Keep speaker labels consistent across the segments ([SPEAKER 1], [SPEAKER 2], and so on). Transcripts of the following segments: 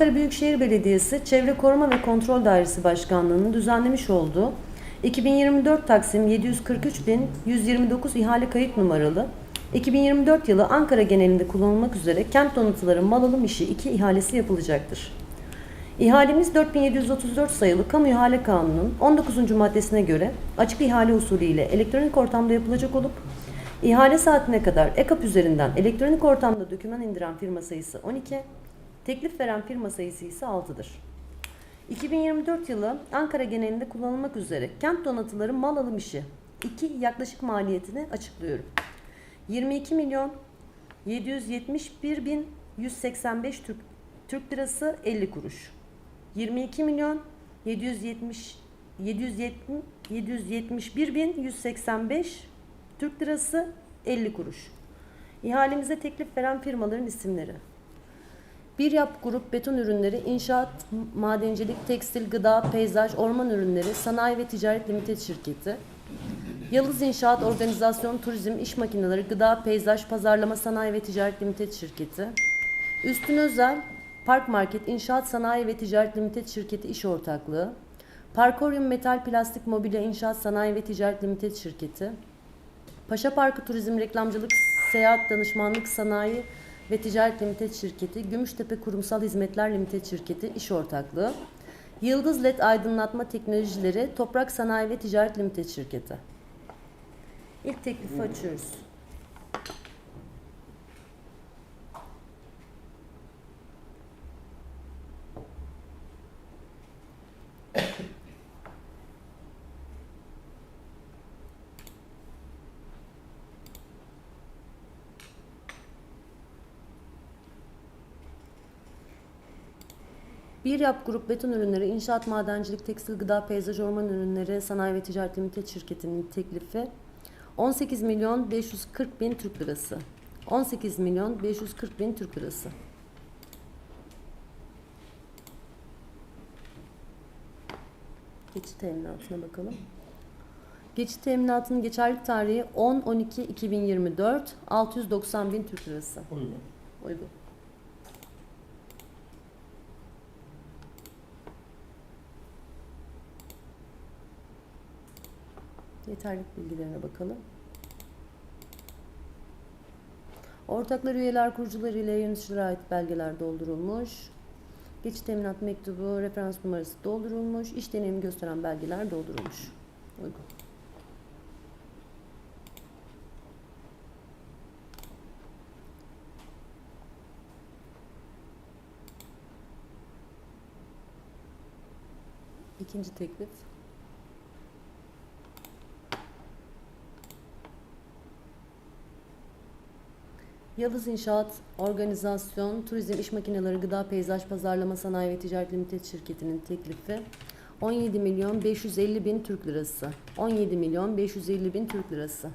[SPEAKER 1] Ankara Büyükşehir Belediyesi Çevre Koruma ve Kontrol Dairesi Başkanlığı'nın düzenlemiş olduğu 2024 Taksim 743.129 ihale kayıt numaralı 2024 yılı Ankara genelinde kullanılmak üzere kent donatıları mal alım işi 2 ihalesi yapılacaktır. İhalemiz 4734 sayılı Kamu İhale Kanunu'nun 19. maddesine göre açık ihale usulü ile elektronik ortamda yapılacak olup ihale saatine kadar EKAP üzerinden elektronik ortamda doküman indiren firma sayısı 12, teklif veren firma sayısı ise 6'dır. 2024 yılı Ankara genelinde kullanılmak üzere kent donatıları mal alım işi 2 yaklaşık maliyetini açıklıyorum. 22 milyon 771 bin 185 Türk, Türk lirası 50 kuruş. 22 milyon 770 770 771 bin 185 Türk lirası 50 kuruş. İhalemize teklif veren firmaların isimleri. Bir Yap Grup Beton Ürünleri, İnşaat, Madencilik, Tekstil, Gıda, Peyzaj, Orman Ürünleri, Sanayi ve Ticaret Limited Şirketi. Yıldız İnşaat Organizasyon Turizm İş Makineleri Gıda Peyzaj Pazarlama Sanayi ve Ticaret Limited Şirketi. Üstün Özel Park Market İnşaat Sanayi ve Ticaret Limited Şirketi İş Ortaklığı. Parkorium Metal Plastik Mobilya İnşaat Sanayi ve Ticaret Limited Şirketi. Paşa Parkı Turizm Reklamcılık Seyahat Danışmanlık Sanayi ve Ticaret Limited Şirketi, Gümüştepe Kurumsal Hizmetler Limited Şirketi İş Ortaklığı. Yıldız LED Aydınlatma Teknolojileri Toprak Sanayi ve Ticaret Limited Şirketi. İlk teklifi açıyoruz. Bir Yap Grup Beton Ürünleri, İnşaat Madencilik, Tekstil, Gıda, Peyzaj, Orman Ürünleri, Sanayi ve Ticaret Limited Şirketi'nin teklifi 18 milyon 540 bin Türk lirası. 18 milyon 540 bin Türk lirası. Geçit teminatına bakalım. Geçit teminatının geçerlilik tarihi 10-12-2024 690 bin Türk lirası.
[SPEAKER 2] Uygun.
[SPEAKER 1] Uygun. Yeterlik bilgilerine bakalım. Ortaklar, üyeler, kurucular ile yöneticilere ait belgeler doldurulmuş. Geçit teminat mektubu, referans numarası doldurulmuş. İş deneyimi gösteren belgeler doldurulmuş. Uygun. İkinci teklif. Yıldız İnşaat Organizasyon Turizm İş Makineleri Gıda Peyzaj Pazarlama Sanayi ve Ticaret Limited Şirketi'nin teklifi 17 milyon 550 bin Türk lirası. 17 milyon 550 bin Türk lirası.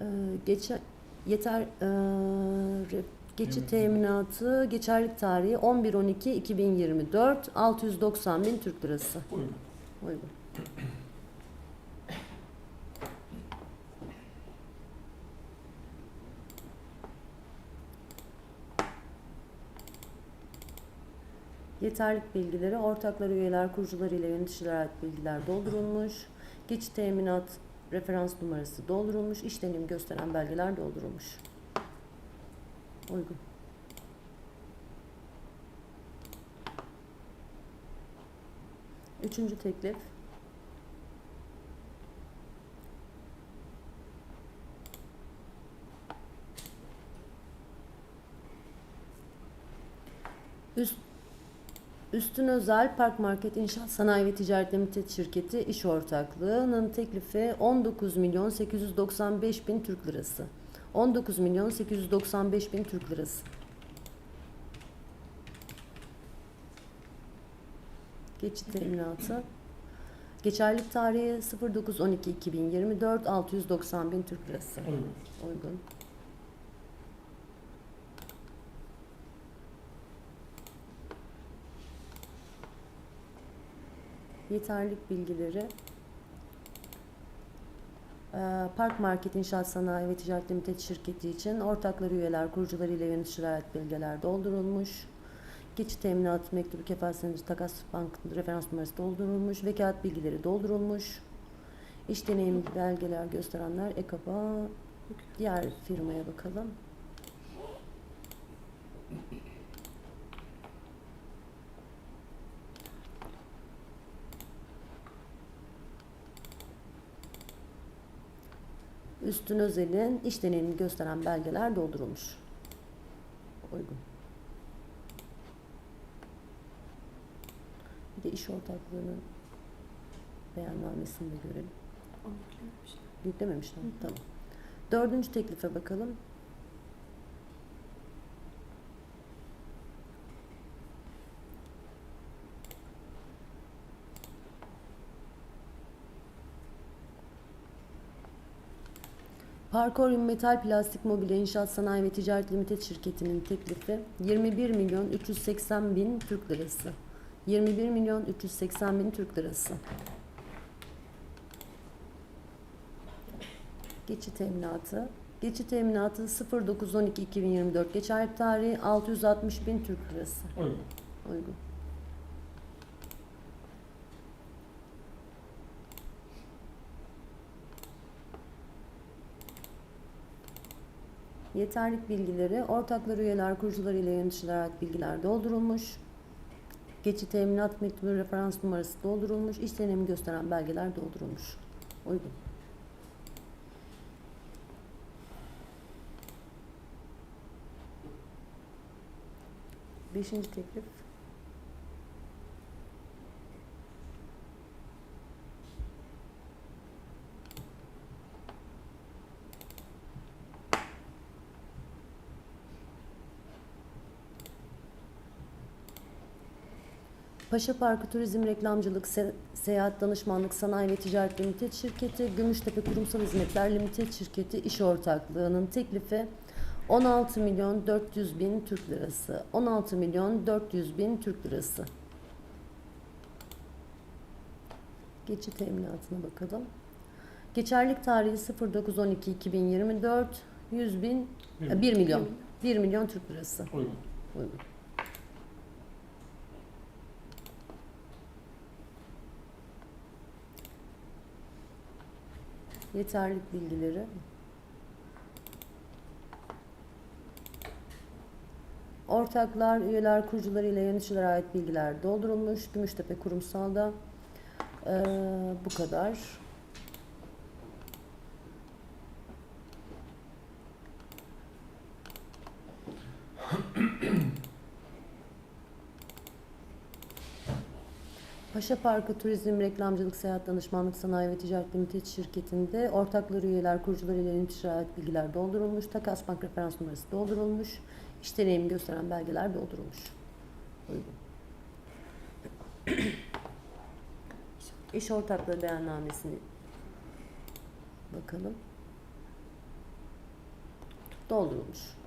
[SPEAKER 1] Ee, geçe, yeter re- geçit teminatı geçerlik tarihi 11-12-2024 690 bin Türk lirası.
[SPEAKER 2] Uygun.
[SPEAKER 1] Uygun. Yeterlik bilgileri, ortaklar, üyeler, kurucular ile yöneticilere ait bilgiler doldurulmuş. Geçit teminat referans numarası doldurulmuş. İş deneyimi gösteren belgeler doldurulmuş. Uygun. Üçüncü teklif. Üst, Üstün Özel Park Market İnşaat Sanayi ve Ticaret Limited Şirketi iş ortaklığının teklifi 19 milyon 895 bin Türk lirası. 19 milyon 895 bin Türk lirası. Geçit teminatı. Geçerlilik tarihi 09-12-2024 690 bin Türk lirası.
[SPEAKER 2] Uygun.
[SPEAKER 1] Uygun. Yeterlik bilgileri Park Market İnşaat Sanayi ve Ticaret Limited şirketi için ortakları üyeler, kurucuları ile yöneticiler ait belgeler doldurulmuş. Geçit teminat mektubu kefalet senedi takas bank referans numarası doldurulmuş. Vekalet bilgileri doldurulmuş. İş deneyim belgeler gösterenler EKAP'a diğer firmaya bakalım. Üstün Özel'in iş deneyimini gösteren belgeler doldurulmuş. Uygun. Bir de iş ortaklığının beyannamesini de görelim.
[SPEAKER 2] Yüklememişler.
[SPEAKER 1] Yüklememişler. Tamam. Dördüncü teklife bakalım. Parkorium Metal Plastik Mobilya İnşaat Sanayi ve Ticaret Limited şirketinin teklifi 21 milyon 380 bin Türk lirası. 21 milyon 380 bin Türk lirası. Geçit teminatı. Geçit teminatı 09.12.2024 geçerli tarihi 660 bin Türk lirası.
[SPEAKER 3] Uygun.
[SPEAKER 1] Uygun. Yeterlik bilgileri, ortaklar, üyeler, kurucular ile yöneticiler bilgiler doldurulmuş. Geçit teminat mektubu referans numarası doldurulmuş. İş deneyimi gösteren belgeler doldurulmuş. Uygun. Beşinci teklif. Paşa Parkı Turizm Reklamcılık Se- Seyahat Danışmanlık Sanayi ve Ticaret Limited Şirketi, Gümüştepe Kurumsal Hizmetler Limited Şirketi iş ortaklığının teklifi 16 milyon 400 bin Türk lirası. 16 milyon 400 bin Türk lirası. Geçit teminatına bakalım. Geçerlik tarihi 09.12.2024 100 bin,
[SPEAKER 3] Bir
[SPEAKER 1] 1 milyon. 1 milyon Türk lirası.
[SPEAKER 3] Uygun.
[SPEAKER 1] Uygun. Yeterlik bilgileri. Ortaklar, üyeler, kurucular ile yöneticilere ait bilgiler doldurulmuş. Gümüştepe kurumsalda Ee, bu kadar. Paşa Parkı Turizm Reklamcılık Seyahat Danışmanlık Sanayi ve Ticaret Limited şirketinde ortakları, üyeler, kurucular ile ait bilgiler doldurulmuş. Takas bank referans numarası doldurulmuş. İş deneyimi gösteren belgeler doldurulmuş. Uygun. İş ortaklığı beyannamesini bakalım. Doldurulmuş.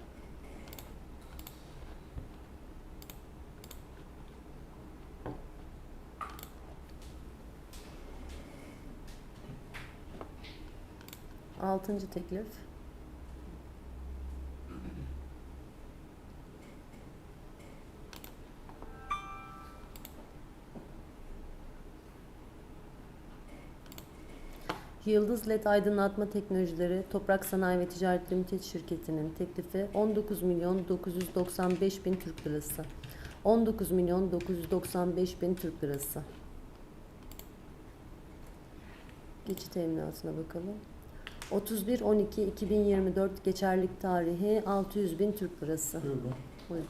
[SPEAKER 1] Altıncı teklif. Yıldız LED Aydınlatma Teknolojileri Toprak Sanayi ve Ticaret Limited şirketinin teklifi 19 milyon 995 bin Türk lirası. 19 milyon 995 bin Türk lirası. Geçit teminatına bakalım. 31-12-2024 geçerlik tarihi 600 bin Türk lirası.
[SPEAKER 3] Uygun.
[SPEAKER 1] Uygun.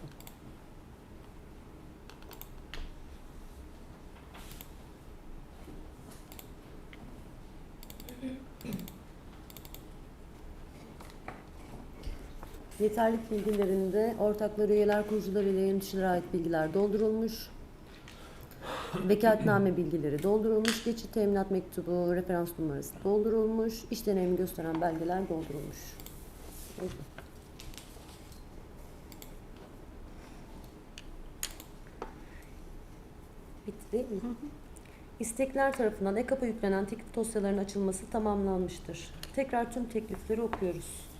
[SPEAKER 1] Yeterlik bilgilerinde ortaklar, üyeler, kurucular ile yöneticilere ait bilgiler doldurulmuş. Vekaletname bilgileri doldurulmuş. Geçit teminat mektubu, referans numarası doldurulmuş. İş deneyimi gösteren belgeler doldurulmuş. Bitti değil mi? İstekler tarafından EKAP'a yüklenen teklif dosyalarının açılması tamamlanmıştır. Tekrar tüm teklifleri okuyoruz.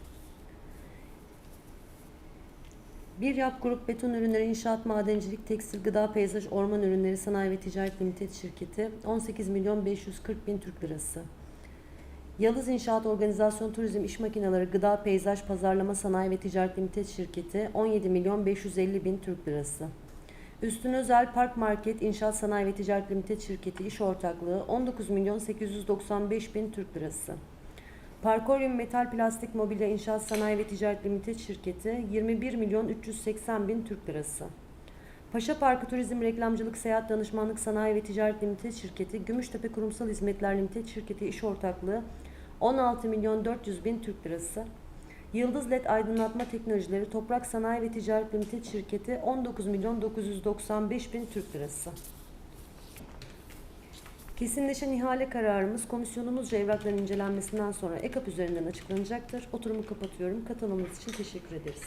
[SPEAKER 1] Bir Yap Grup Beton Ürünleri İnşaat Madencilik Tekstil Gıda Peyzaj Orman Ürünleri Sanayi ve Ticaret Limited Şirketi 18 milyon 540 bin Türk Lirası. Yalız İnşaat Organizasyon Turizm İş Makineleri Gıda Peyzaj Pazarlama Sanayi ve Ticaret Limited Şirketi 17 milyon 550 bin Türk Lirası. Üstün Özel Park Market İnşaat Sanayi ve Ticaret Limited Şirketi İş Ortaklığı 19 milyon 895 bin Türk Lirası. Parkoryum Metal Plastik Mobilya İnşaat Sanayi ve Ticaret Limited Şirketi 21 milyon 380 bin Türk Lirası. Paşa Parkı Turizm Reklamcılık Seyahat Danışmanlık Sanayi ve Ticaret Limited Şirketi Gümüştepe Kurumsal Hizmetler Limited Şirketi İş Ortaklığı 16 milyon 400 bin Türk Lirası. Yıldız LED Aydınlatma Teknolojileri Toprak Sanayi ve Ticaret Limited Şirketi 19 milyon 995 bin Türk Lirası. Kesinleşen ihale kararımız komisyonumuzca evrakların incelenmesinden sonra EKAP üzerinden açıklanacaktır. Oturumu kapatıyorum. Katılımınız için teşekkür ederiz.